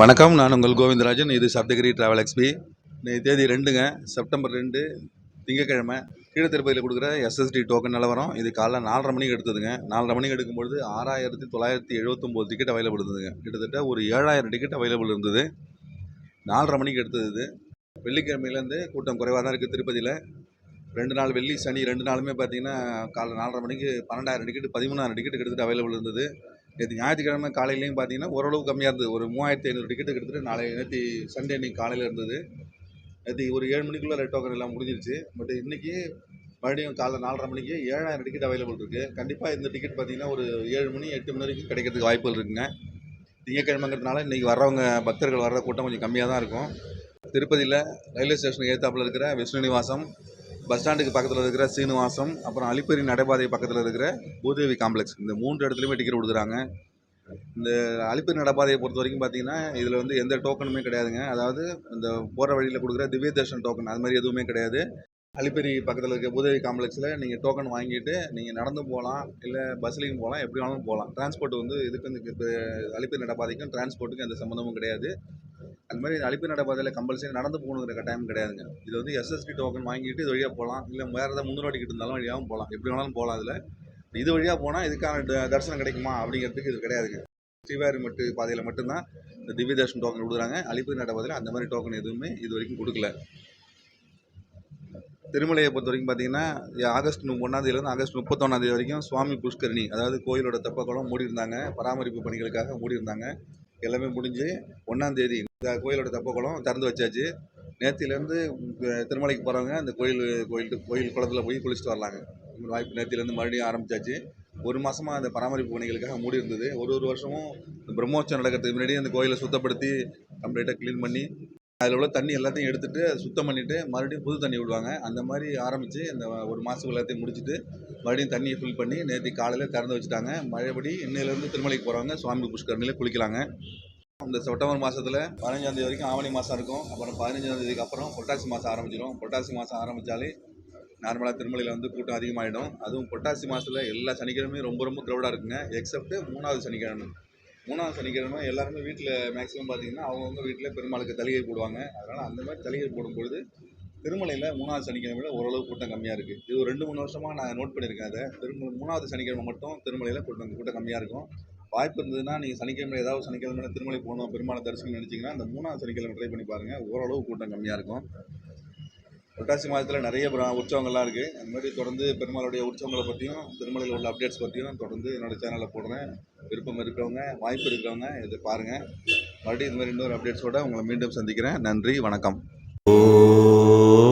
வணக்கம் நான் உங்கள் கோவிந்தராஜன் இது சப்தகிரி ட்ராவல் எக்ஸ்பி இன்னைக்கு தேதி ரெண்டுங்க செப்டம்பர் ரெண்டு திங்கக்கிழமை. கீழ திருப்பதியில் கொடுக்குற எஸ்எஸ்டி டோக்கன் நிலவரம். இது காலைல நாலரை மணிக்கு எடுத்ததுங்க. நாலரை மணிக்கு எடுக்கும்பொழுது ஆறாயிரத்தி தொள்ளாயிரத்தி எழுபத்தொம்போது டிக்கெட் அவைலபிள் இருந்ததுங்க. கிட்டத்தட்ட ஒரு ஏழாயிரம் டிக்கெட் அவைலபிள் இருந்தது. நாலரை மணிக்கு எடுத்தது இது. வெள்ளிக்கிழமையிலேருந்து கூட்டம் குறைவாக தான் இருக்குது திருப்பதியில். ரெண்டு நாள் வெள்ளி சனி ரெண்டு நாளுமே பார்த்தீங்கன்னா காலைல நாலரை மணிக்கு பன்னெண்டாயிரம் டிக்கெட் பதிமூணாயிரம் டிக்கெட் கிட்டத்தட்ட அவைலபிள் இருந்தது. நேற்று ஞாயிற்றுக்கிழமை காலையிலையும் பார்த்தீங்கன்னா ஓரளவு கம்மியாக இருந்தது. ஒரு மூவாயிரத்தி ஐநூறு டிக்கெட் கிட்டத்தட்ட நாளை நேற்று சண்டே அன்னைக்கு காலையில் இருந்தது. நேற்று ஒரு ஏழு மணிக்குள்ளே ரெட் டோக்கன் எல்லாம் முடிஞ்சிருச்சு. பட் இன்றைக்கி மறுபடியும் காலைல நாலரை மணிக்கு ஏழாயிரம் டிக்கெட் அவைலபிள் இருக்குது கண்டிப்பாக இந்த டிக்கெட் பார்த்தீங்கன்னா ஒரு ஏழு மணி எட்டு மணி வரைக்கும் கிடைக்கிறதுக்கு வாய்ப்புகள் இருக்குங்க. திங்கக்கிழமைங்கிறதுனால இன்றைக்கி வர்றவங்க பக்தர்கள் வர்ற கூட்டம் கொஞ்சம் கம்மியாக தான் இருக்கும். திருப்பதியில் ரயில்வே ஸ்டேஷனுக்கு ஏத்தாப்புல இருக்கிற விஷ்ணு நிவாசம் பஸ் ஸ்டாண்டுக்கு பக்கத்தில் இருக்கிற சீனிவாசம் அப்புறம் அலிப்பேரி நடைபாதை பக்கத்தில் இருக்கிற பூதேவி காம்ப்ளெக்ஸ் இந்த மூன்று இடத்துலையுமே டிக்கெட் கொடுக்குறாங்க. இந்த அலிப்பேரி நடைபாதையை பொறுத்த வரைக்கும் பார்த்தீங்கன்னா இதில் வந்து எந்த டோக்கனுமே கிடையாதுங்க. அதாவது இந்த போகிற வழியில் கொடுக்குற திவ்ய தர்ஷன் டோக்கன் அது மாதிரி எதுவுமே கிடையாது. அலிப்பேரி பக்கத்தில் இருக்க பூதேவி காம்ப்ளெக்ஸில் நீங்கள் டோக்கன் வாங்கிட்டு நீங்கள் நடந்து போகலாம் இல்லை பஸ்லேயும் போகலாம் எப்படி வேணாலும் போகலாம் டிரான்ஸ்போர்ட் வந்து இதுக்கு வந்து இப்போ அலிப்பேரி நடைபாதைக்கும் டிரான்ஸ்போர்ட்டுக்கும் எந்த சம்மந்தமும் கிடையாது. அது மாதிரி அழிப்பு நடைபாதையில் கம்பல்சரி நடந்து போகணுங்கிற கட்டாயம் கிடையாதுங்க. இது வந்து எஸ்எஸ்டி டோக்கன் வாங்கிட்டு இது வழியாக போகலாம். இல்லை வேறு ஏதாவது முன்னோடிக்கிட்டு இருந்தாலும் வழியாகவும் போகலாம். எப்படி வேணாலும் போகலாம் அதில். இது வழியாக போனால் இதுக்கான த- தரிசனம் கிடைக்குமா அப்படிங்கிறதுக்கு இது கிடையாதுங்க. ஸ்ரீவாரிமட்டு பாதையில் மட்டும்தான் இந்த திவ்ய தர்ஷன் டோக்கன் கொடுக்குறாங்க. அழிப்பு நடைபாதையில் அந்த மாதிரி டோக்கன் எதுவுமே இது வரைக்கும் கொடுக்கல. திருமலையை பொறுத்த வரைக்கும் பார்த்தீங்கன்னா ஆகஸ்ட் ஒன்றாந்தேதியிலேருந்து ஆகஸ்ட் முப்பத்தொன்னாந்தேதி வரைக்கும் சுவாமி புஷ்கரணி அதாவது கோயிலோட தெப்பக்குளம் மூடி இருந்தாங்க பராமரிப்பு பணிகளுக்காக மூடி இருந்தாங்க எல்லாமே முடிஞ்சு ஒன்றாந்தேதி இந்த கோயிலோட தெப்பக்குளம் திறந்து வச்சாச்சு. நேத்திலேருந்து திருமலைக்கு போகிறவங்க அந்த கோயில் கோயில் கோயில் குளத்துல போய் குளிச்சுட்டு வரலாங்க வாய்ப்பு நேத்திலேருந்து மறுபடியும் ஆரம்பிச்சாச்சு. ஒரு மாதமாக அந்த பராமரிப்பு பணிகளுக்காக மூடி இருந்தது. ஒரு ஒரு வருஷமும் பிரம்மோற்சவம் நடக்கிறதுக்கு முன்னாடி அந்த கோயிலை சுத்தப்படுத்தி கம்ப்ளீட்டாக க்ளீன் பண்ணி அதில் உள்ள தண்ணி எல்லாத்தையும் எடுத்துட்டு அதை சுத்தம் பண்ணிவிட்டு மறுபடியும் புது தண்ணி விடுவாங்க. அந்த மாதிரி ஆரம்பித்து இந்த ஒரு மாதத்துக்கு எல்லாத்தையும் முடிச்சுட்டு மறுபடியும் தண்ணியை ஃபில் பண்ணி நேற்று காலையில் திறந்து வச்சுட்டாங்க. மழைபடி இன்னையிலேருந்து திருமலைக்கு போகிறவங்க சுவாமி புஷ்கரணியில் குளிக்கலாங்க. இந்த செப்டம்பர் மாதத்தில் பதினஞ்சாந்தேதி வரைக்கும் ஆவணி மாதம் இருக்கும். அப்புறம் பதினஞ்சாந்தேதிக்கு அப்புறம் பொட்டாசி மாதம் ஆரம்பிச்சிடும் பொட்டாசி மாதம் ஆரம்பித்தாலே நார்மலாக திருமலையில் வந்து கூட்டம் அதிகமாகிடும் அதுவும் பொட்டாசி மாதத்தில் எல்லா சனிக்கிழமையும் ரொம்ப ரொம்ப க்ரௌடாக இருக்குங்க. எக்ஸப்ட் மூணாவது சனிக்கிழமை. மூணாவது சனிக்கிழமை எல்லாருமே வீட்டில் மேக்ஸிமம் பார்த்தீங்கன்னா அவங்கவுங்க வீட்டில் பெருமாளுக்கு தலிகை போடுவாங்க. அதனால் அந்த மாதிரி தலிகை போடும்பொழுது திருமலையில் மூணாவது சனிக்கிழமையில் ஓரளவு கூட்டம் கம்மியாக இருக்குது இது ஒரு ரெண்டு மூணு வருஷமாக நான் நோட் பண்ணியிருக்கேன் அதை. திரும்ப மூணாவது சனிக்கிழமை மட்டும் திருமலையில் கூட்டம் கூட்டம் கம்மியாக இருக்கும். வாய்ப்பு இருந்ததுன்னா நீங்கள் சனிக்கிழமை ஏதாவது சனிக்கிழமை திருமலை போகணும் பெருமாளை தரிசனம் நினச்சிங்கன்னா அந்த மூணாவது சனிக்கிழமை ட்ரை பண்ணி பாருங்கள் ஓரளவு கூட்டம் கம்மியாக இருக்கும். புரட்டாசி மாதத்தில் நிறைய உற்சவங்கள்லாம் இருக்குது அந்த மாதிரி தொடர்ந்து பெருமாளுடைய உற்சவங்களை பற்றியும் திருமலையில் உள்ள அப்டேட்ஸ் பற்றியும் தொடர்ந்து என்னோட சேனலில் போடுறேன். விருப்பம் இருக்கிறவங்க வாய்ப்பு இருக்கிறவங்க இதை பாருங்கள் மறுபடியும் இது மாதிரி இன்னொரு அப்டேட்ஸோட உங்களை மீண்டும் சந்திக்கிறேன். நன்றி வணக்கம். ஓ